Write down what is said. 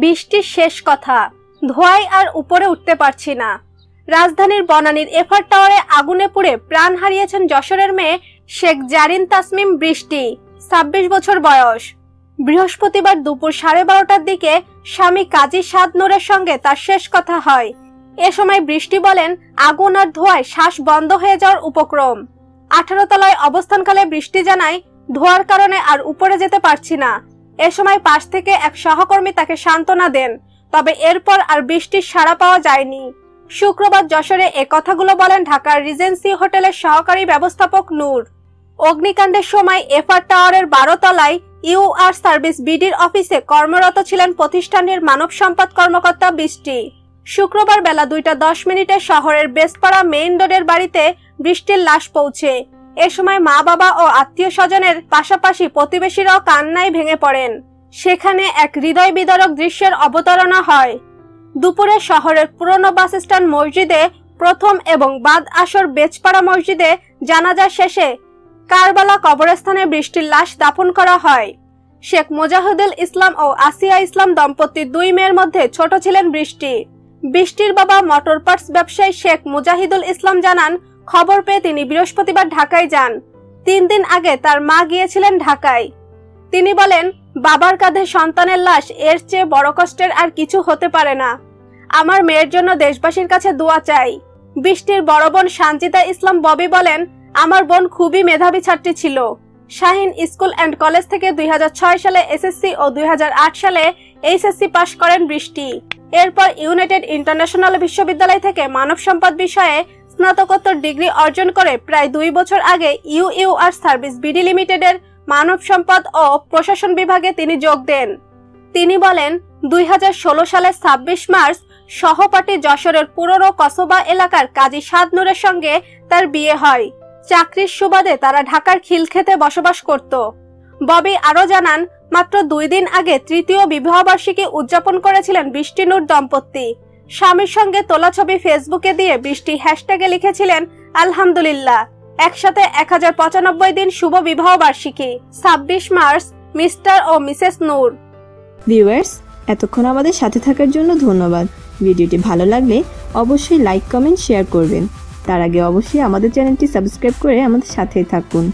বৃষ্টির শেষ কথা। ধোয়ায় আর উপরে উঠতে পারছি না। রাজধানীর বনানীর এফআর টাওয়ারে আগুনে পুড়ে প্রাণ হারিয়েছেন যশোরের মেয়ে শেখ জারিন তাসমিম বৃষ্টি, ছাব্বিশ বছর বয়স। বৃহস্পতিবার দুপুর সাড়ে বারোটার দিকে স্বামী কাজী সাদ নূরের সঙ্গে তার শেষ কথা হয়। এ সময় বৃষ্টি বলেন, আগুন আর ধোঁয়ায় শ্বাস বন্ধ হয়ে যাওয়ার উপক্রম। আঠারো তলায় অবস্থানকালে বৃষ্টি জানায়, ধোয়ার কারণে আর উপরে যেতে পারছি না। এ সময় পাশ থেকে এক সহকর্মী তাকে সান্ত্বনা দেন, তবে এরপর আর বৃষ্টির সাড়া পাওয়া যায়নি। শুক্রবার যশোরে এ কথাগুলো বলেন ঢাকার রিজেন্সি হোটেলের সহকারী ব্যবস্থাপক নূর। অগ্নিকাণ্ডের সময় এফআর টাওয়ারের বারো তলায় ইউআর সার্ভিস বিডির অফিসে কর্মরত ছিলেন প্রতিষ্ঠানের মানব সম্পদ কর্মকর্তা বৃষ্টি। শুক্রবার বেলা দুইটা দশ মিনিটে শহরের বেসপাড়া মেইন রোডের বাড়িতে বৃষ্টির লাশ পৌঁছে। এ সময় মা বাবা ও আত্মীয় স্বজনের পাশাপাশি প্রতিবেশীরাও কান্নায় ভেঙে পড়েন। সেখানে এক হৃদয় বিদারক দৃশ্যের অবতারণা হয়। দুপুরে শহরের পুরনো বাস স্ট্যান্ড মসজিদে প্রথম এবং বাদ আসর বেচপাড়া মসজিদে জানাজা শেষে কারবালা কবরস্থানে বৃষ্টির লাশ দাফন করা হয়। শেখ মুজাহিদুল ইসলাম ও আসিয়া ইসলাম দম্পতির দুই মেয়ের মধ্যে ছোট ছিলেন বৃষ্টি। বৃষ্টির বাবা মোটর পার্টস ব্যবসায়ী শেখ মুজাহিদুল ইসলাম জানান খবর পেয়ে তিনি বৃহস্পতিবার ঢাকায় যান। তিন দিন আগে তার মা গিয়েছিলেন ঢাকায়। তিনি বলেন, বাবার কাঁধে সন্তানের লাশ, এর চেয়ে বড় কষ্টের আর কিছু হতে পারে না। আমার মেয়ের জন্য দেশবাসীর কাছে দোয়া চাই। বৃষ্টির বড় বোন সানজিদা ইসলাম ববি বলেন, আমার বোন খুবই মেধাবী ছাত্রী ছিল। শাহিন স্কুল অ্যান্ড কলেজ থেকে দুই হাজার ছয় সালে এসএসসি ও দুই হাজার আট সালে এইচএসসি পাশ করেন বৃষ্টি। এরপর ইউনাইটেড ইন্টারন্যাশনাল বিশ্ববিদ্যালয় থেকে মানব সম্পদ বিষয়ে স্নাতকোত্তর ডিগ্রি অর্জন করে প্রায় দুই বছর আগে ইউইউআর সার্ভিস বিডি লিমিটেডের মানব সম্পদ ও প্রশাসন বিভাগে তিনি যোগ দেন। তিনি বলেন, দুই হাজার ষোলো সালের ছাব্বিশ মার্চ সহপাঠী যশোরের পুরনো কসবা এলাকার কাজী সাদনুরের সঙ্গে তার বিয়ে হয়। চাকরির সুবাদে তারা ঢাকার খিলক্ষেতে বসবাস করত। ববি আরও জানান, মাত্র দুই দিন আগে তৃতীয় বিবাহবার্ষিকী উদযাপন করেছিলেন বৃষ্টিনুর দম্পতি। স্বামীর সঙ্গে তোলা ছবি ফেসবুকে দিয়ে বৃষ্টি হ্যাশট্যাগে লিখেছিলেন, আলহামদুলিল্লাহ। একসাথে এক হাজার পঁচানব্বই দিন শুভ বিবাহ বার্ষিকী, ছাব্বিশ মার্চ, মিস্টার ও মিসেস নূর। ভিউয়ার্স, এতক্ষণ আমাদের সাথে থাকার জন্য ধন্যবাদ। ভিডিওটি ভালো লাগলে অবশ্যই লাইক, কমেন্ট, শেয়ার করবেন। তার আগে অবশ্যই আমাদের চ্যানেলটি সাবস্ক্রাইব করে আমাদের সাথেই থাকুন।